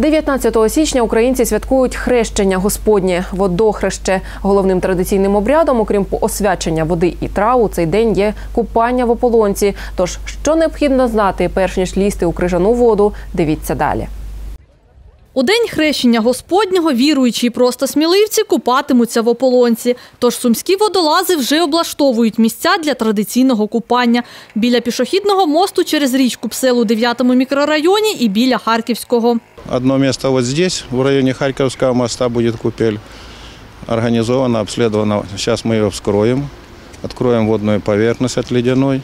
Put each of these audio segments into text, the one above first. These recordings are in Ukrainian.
19 січня українці святкують хрещення Господнє водохреще. Головним традиційним обрядом, окрім освячення води і трав, у цей день є купання в ополонці. Тож, що необхідно знати, перш ніж лізти у крижану воду, дивіться далі. У день хрещення Господнього віруючі і просто сміливці купатимуться в ополонці. Тож сумські водолази вже облаштовують місця для традиційного купання біля пішохідного мосту через річку Псел у 9-му мікрорайоні і біля Харківського. Одно место вот здесь, в районе Харьковского моста, будет купель. Организовано, обследовано. Сейчас мы ее вскроем. Откроем водную поверхность от ледяной.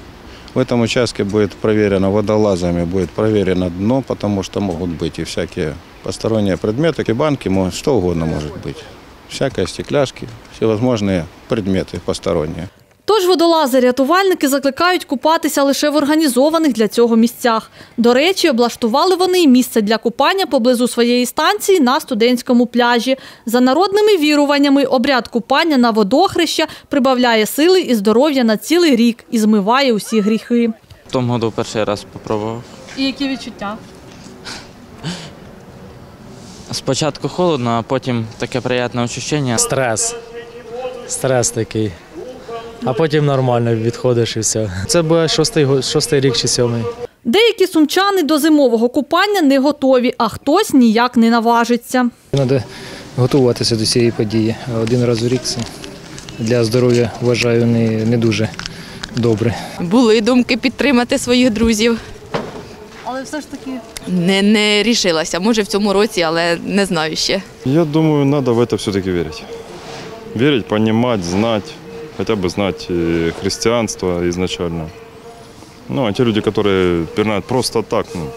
В этом участке будет проверено водолазами, будет проверено дно, потому что могут быть и всякие посторонние предметы, и банки, что угодно может быть. Всякие стекляшки, всевозможные предметы посторонние. Тож водолази-рятувальники закликають купатися лише в організованих для цього місцях. До речі, облаштували вони й місце для купання поблизу своєї станції на студентському пляжі. За народними віруваннями, обряд купання на водохреща прибавляє сили і здоров'я на цілий рік і змиває усі гріхи. В тому году перший раз спробував. І які відчуття? Спочатку холодно, а потім таке приємне відчуття. Стрес. Стрес такий. А потім нормально відходиш і все. Це буде шостий, шостий рік чи сьомий. Деякі сумчани до зимового купання не готові, а хтось ніяк не наважиться. Треба готуватися до цієї події. Один раз у рік це для здоров'я вважаю не, не дуже добре. Були думки підтримати своїх друзів. Але все ж таки Не, не рішилася. Може в цьому році, але не знаю ще. Я думаю, надо в это все-таки верить. Верить, понимать, знать, хотя бы знать э, христианство изначально. Ну, а те люди, которые пирнают просто так, ну,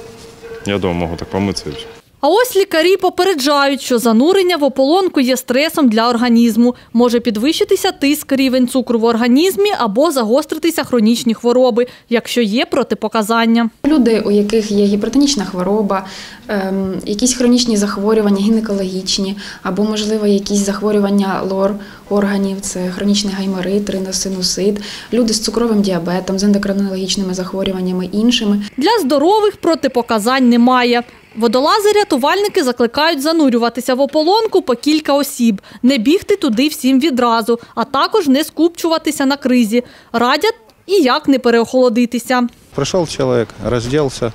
я думаю, могут так помыться и все. А ось лікарі попереджають, що занурення в ополонку є стресом для організму. Може підвищитися тиск, рівень цукру в організмі або загостритися хронічні хвороби, якщо є протипоказання. Люди, у яких є гіпертонічна хвороба, ем, якісь хронічні захворювання, гінекологічні, або, можливо, якісь захворювання лор органів, це хронічний гайморит, риносинусит, люди з цукровим діабетом, з ендокринологічними захворюваннями іншими. Для здорових протипоказань немає. Водолази-рятувальники закликають занурюватися в ополонку по кілька осіб, не бігти туди всім відразу, а також не скупчуватися на кризі. Радять і як не переохолодитися. Пришел человек, разделся,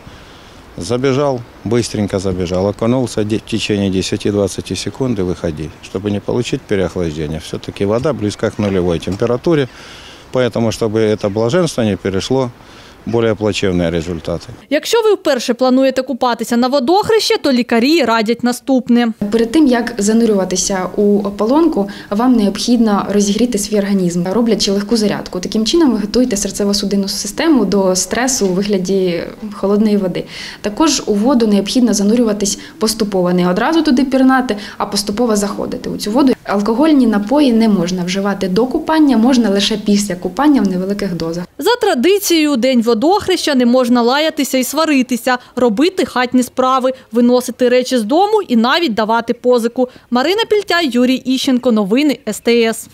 забежал, быстренько забежал, окунулся де- в течение 10-20 секунд и выходи, чтобы не получить переохлаждение. Все-таки вода близка к нулевой температуре, поэтому, чтобы это блаженство не перешло в более плачевные результаты. Якщо ви вперше плануєте купатися на водохреще, то лікарі радять наступне. Перед тим як занурюватися у ополонку, вам необхідно розігріти свій організм, роблячи легку зарядку. Таким чином ви готуєте серцево-судинну систему до стресу у вигляді холодної води. Також у воду необхідно занурюватись поступово, не одразу туди пірнати, а поступово заходити у цю воду. Алкогольні напої не можна вживати до купання, можна лише після купання в невеликих дозах. За традицією, день водохреща не можна лаятися і сваритися, робити хатні справи, виносити речі з дому і навіть давати позику. Марина Пільтя, Юрій Іщенко. Новини СТС.